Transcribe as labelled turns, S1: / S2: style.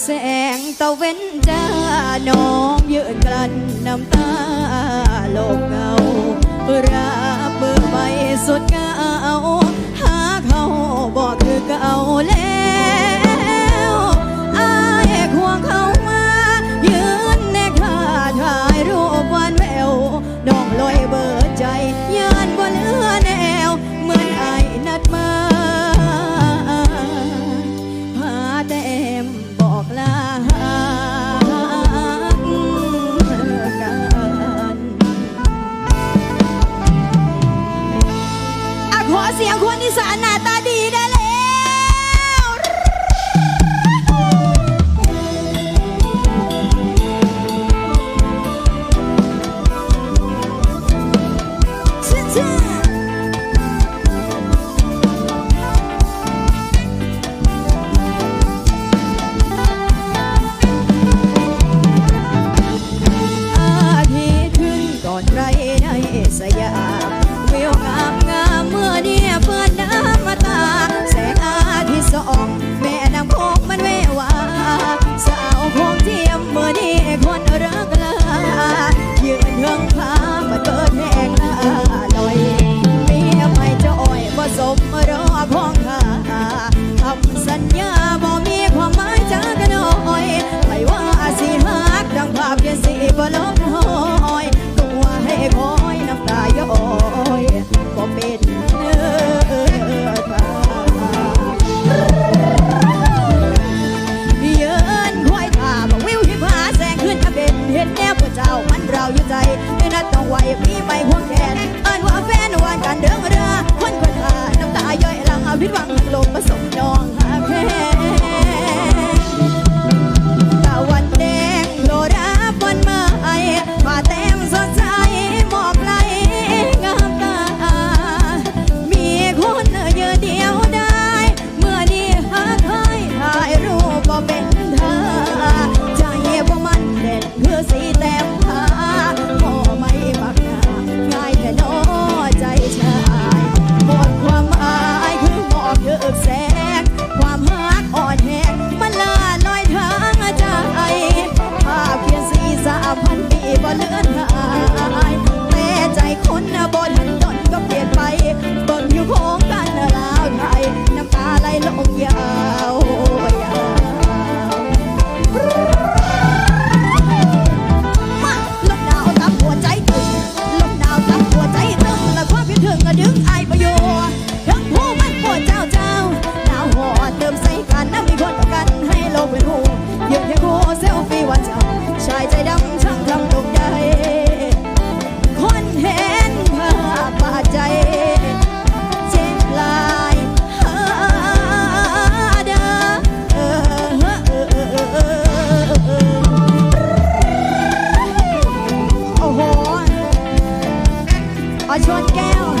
S1: แสงตะเว้นจ้าน้องยืนกลั้นน้ำตาโลกเงา นัดต้องไหวพี่ไม่ห่วงแทนเอิ้นว่าแฟนวานกันเดืองเรือคนคนขาน้ำตาย่อยหลังเอาพิษหวังลงมาสม ขอชวนแก้ว